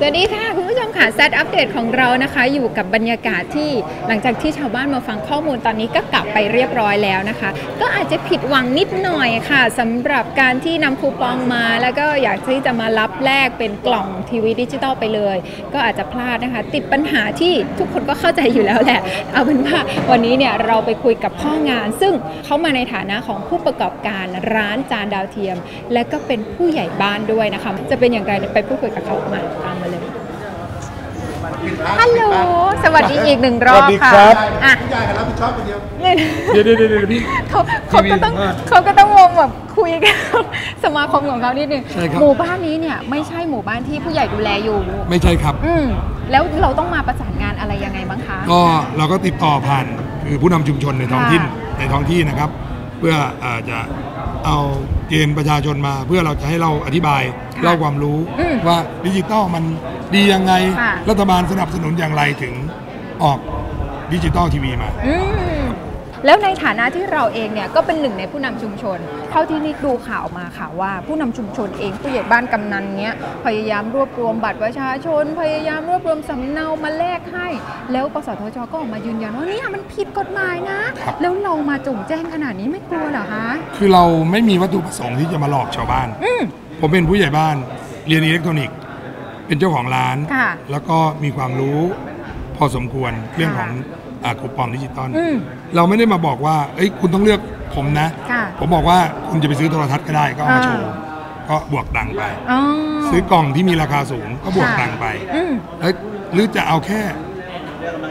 สวัสดีค่ะ คุณผู้ชมค่ะแซดอัปเดตของเรานะคะ อยู่กับบรรยากาศที่หลังจากที่ชาวบ้านมาฟังข้อมูลตอนนี้ก็กลับไปเรียบร้อยแล้วนะคะ ก็อาจจะผิดหวังนิดหน่อยค่ะสำหรับการที่นำคูปองมา แล้วก็อยากที่จะมารับแลกเป็นกล่องทีวีดิจิตอลไปเลย ก็อาจจะพลาดนะคะ ติดปัญหาที่ทุกคนก็เข้าใจอยู่แล้วแหละ เอาเป็นว่าวันนี้เนี่ยเราไปคุยกับพ่องาน ซึ่งเขามาในฐานะของผู้ประกอบการร้านจานดาวเทียม และก็เป็นผู้ใหญ่บ้านด้วยนะคะจะเป็นอย่างไรไปพูดคุยกับเขามาตามมาเลยฮัลโหลสวัสดีอีกหนึ่งรอบสวัสดีค่ะครับอะผู้ใหญ่รับผิดชอบคนเดียวเนี่ยเดี๋ยวเดี๋ยวเดี๋ยวเดี๋ยวพี่เขาเขาก็ต้องทีวีสัมภาษณ์เขาก็ต้องงงแบบคุยกับสมาคมของเขานิดนึงใช่ครับหมู่บ้านนี้เนี่ยไม่ใช่หมู่บ้านที่ผู้ใหญ่ดูแลอยู่ ไม่ใช่ครับ อืมแล้วเราต้องมาประสานงานอะไรยังไงบ้างคะ ก็เราก็ติดต่อผ่านคือผู้นำชุมชนในท้องถิ่นค่ะในท้องที่นะครับ เพื่ออาจะเอาเกณฑ์ประชาชนมา เพื่อเราจะให้เราอธิบายเล่าความรู้อืมว่าดิจิตอลมันดียังไงค่ะรัฐบาลสนับสนุนอย่างไรถึงออกดิจิตอลทีวีมาอืม แล้วในฐานะที่เราเองเนี่ยก็เป็นหนึ่งในผู้นำชุมชน เท่าที่นิกดูข่าวมาค่ะว่า ผู้นำชุมชนเองผู้ใหญ่บ้านกำนันเนี้ยพยายามรวบรวมบัตรประชาชน พยายามรวบรวมสำเนามาแลกให้ แล้วกสทชก็ออกมายืนยันว่าเนี่ยมันผิดกฎหมายนะครับแล้วเรามาจุ่มแจ้งขนาดนี้ไม่กลัวเหรอคะคือเราไม่มีวัตถุประสงค์ที่จะมาหลอกชาวบ้านอืมผมเป็นผู้ใหญ่บ้านเรียนอิเล็กทรอนิกส์ เป็นเจ้าของร้านค่ะแล้วก็มีความรู้พอสมควรเรื่องของอา คูปองดิจิตอลอืมเราไม่ได้มาบอกว่าเอ้ยคุณต้องเลือกผมนะ ค่ะผมบอกว่าคุณจะไปซื้อโทรทัศน์ก็ได้ก็เอามาอ่า โชว์ก็บวกตังค์ไป อ๋อซื้อกล่องที่มีราคาสูงก็บวกค่ะตังค์ไป อืม แล้วหรือจะเอาแค่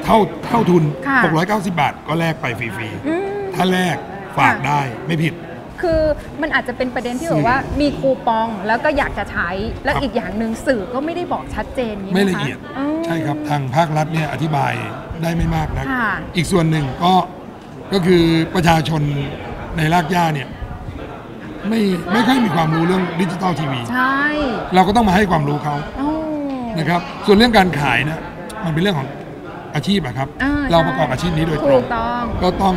เท่าเท่าทุน ค่ะ 690 บาทก็แลกไปฟรีอืม ๆ ถ้าแลกฝากค่ะได้ไม่ผิด คือมันอาจจะเป็นประเด็นที่สื่แบอบว่ามีคูปองแล้วก็อยากจะใช้ แล้วครับอีกอย่างหนึ่งสื่อก็ไม่ได้บอกชัดเจนนี้ไม่นคละเอียดอ๋อใช่ครับทางภาครัฐเนี่ยอธิบายได้ไม่มากนะค่ะอีกส่วนหนึ่งก็ก็คือประชาชนในรากหญ้าเนี่ยไม่ไม่ค่อยมีความรู้เรื่องดิจิตอลทีวีใช่เราก็ต้องมาให้ความรู้เขาโอ้นะครับ ส่วนเรื่องการขายเนี่ยมันเป็นเรื่องของอาชีพอะครับอ่เราใช่ประกอบอาชีพนี้โดยตรถูงกต้องก็ต้อง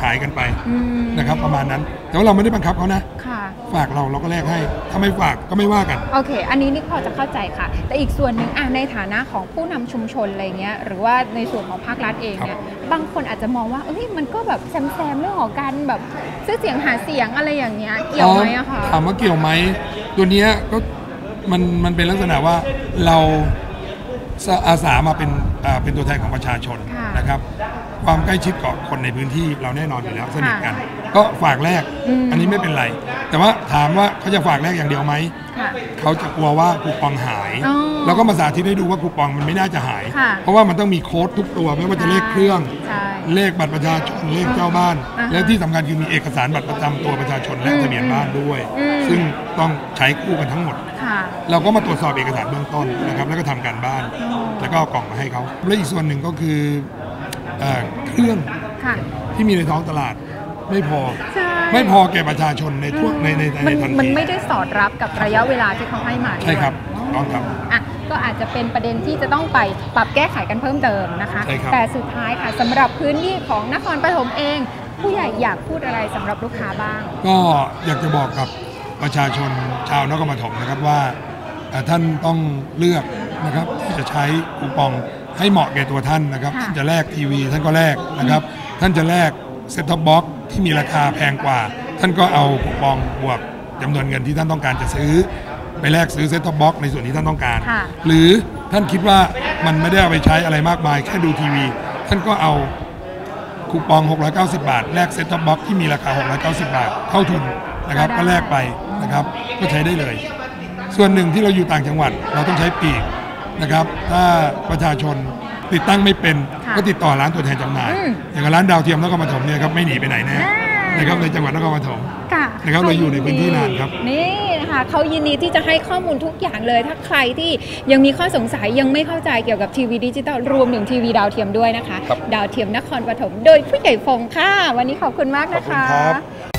ขายกันไปอืมนะครับประมาณนั้น แต่ว่าเราไม่ได้บังคับเขานะค่ะฝากเราเราก็แลกให้ถ้าไม่ฝากก็ไม่ว่ากันโอเค อันนี้นี่พอจะเข้าใจค่ะ แต่อีกส่วนหนึ่งอะในฐานะของผู้นำชุมชนอะไรเงี้ยหรือว่าในส่วนของภาครัฐเองเนี่ยบางคนอาจจะมองว่าเอ้ยมันก็แบบแซมๆเรื่องของการแบบซื้อเสียงหาเสียงอะไรอย่างเงี้ยเกี่ยวไหมอะคะถามว่าเกี่ยวไหมตัวเนี้ยก็มันมันเป็นลักษณะว่าเราสอาสามาเป็นอ่า เป็นตัวแทนของประชาชนค่ะนะครับ ความใกล้ชิดกับคนในพื้นที่เราแน่นอนอยู่แล้วสนิทกัน ก็ฝากแรกอืมอันนี้ไม่เป็นไร แต่ว่าถามว่าเขาจะฝากแรกอย่างเดียวไหมค่ะ เขาจะกลัวว่าคูปองหาย อ๋อเราก็มาสาธิตให้ดูว่าคูปองมันไม่น่าจะหาย ค่ะ เพราะว่ามันต้องมีโค้ดทุกตัวไม่ว่าจะเลขเครื่อง ใช่ เลขบัตรประชาชนเลขเจ้าบ้าน อ่าฮะและที่สำคัญคือมีเอกสารบัตรประจำตัวประชาชนและอืมทะเบียนบ้านด้วย อืม ซึ่งต้องใช้คู่กันทั้งหมด ค่ะ เราก็มาตรวจสอบเอกสารเบื้องต้นนะครับแล้วก็ทำการบ้านอ๋อแล้วก็เอากล่องมาให้เขาและอีกส่วนหนึ่งก็คือเอ่อเครื่องค่ะ ที่มีในท้องตลาดไม่พอ ใช่ ไม่พอแก่ประชาชนในทั่วในในในมันทันมันทีไม่ได้สอดรับกับระยะเวลาที่เขาให้มาด้วยใช่ครับต้องครับอะก็อาจจะเป็นประเด็นที่จะต้องไปปรับแก้ไขกันเพิ่มเติมนะคะใช่ครับแต่สุดท้ายค่ะสำหรับพื้นที่ของนครปฐมเอง ผู้ใหญ่อยากพูดอะไรสำหรับลูกค้าบ้าง ก็อยากจะบอกกับประชาชนชาวนครปฐมนะครับว่าเอ่อท่านต้องเลือกนะครับที่จะใช้คูปองให้เหมาะแก่ตัวท่านนะครับค่ะท่านจะแลกทีวีท่านก็แลกนะครับ ท่านจะแลกเซ็ตท็อปบ็อก ที่มีราคาแพงกว่า ท่านก็เอาคูปองบวกจำนวนเงินที่ท่านต้องการจะซื้อ ไปแลกซื้อเซ็ตท็อปบ็อกในส่วนที่ท่านต้องการค่ะหรือท่านคิดว่ามันไม่ได้เอาไปใช้อะไรมากมาย แค่ดูทีวี ท่านก็เอาคูปอง 690 บาท แลกเซ็ตท็อปบ็อกที่มีราคา 690 บาทเท่าทุนนะครับก็ได้ก็แลกไปนะครับ ก็ใช้ได้เลย ส่วนหนึ่งที่เราอยู่ต่างจังหวัด เราต้องใช้ปีกนะครับ ถ้าประชาชนติดตั้งไม่เป็นค่ะ ก็ติดต่อร้านตัวแทนจำหน่ายอืมอย่างกับร้านดาวเทียมนครปฐมเนี่ยครับไม่หนีไปไหนแน่อ่านนะครับในจังหวัดนครปฐมค่ะนะครับเราอยู่ในพื้นที่นานครับนี่นะคะเขายินดีที่จะให้ข้อมูลทุกอย่างเลย ถ้าใครที่ยังมีข้อสงสัยยังไม่เข้าใจเกี่ยวกับทีวีดิจิตอลรวมถึงทีวีดาวเทียมด้วยนะคะครับดาวเทียมนครปฐมโดยผู้ใหญ่ฟงค่ะ วันนี้ขอบคุณมากนะคะขอบคุณครับ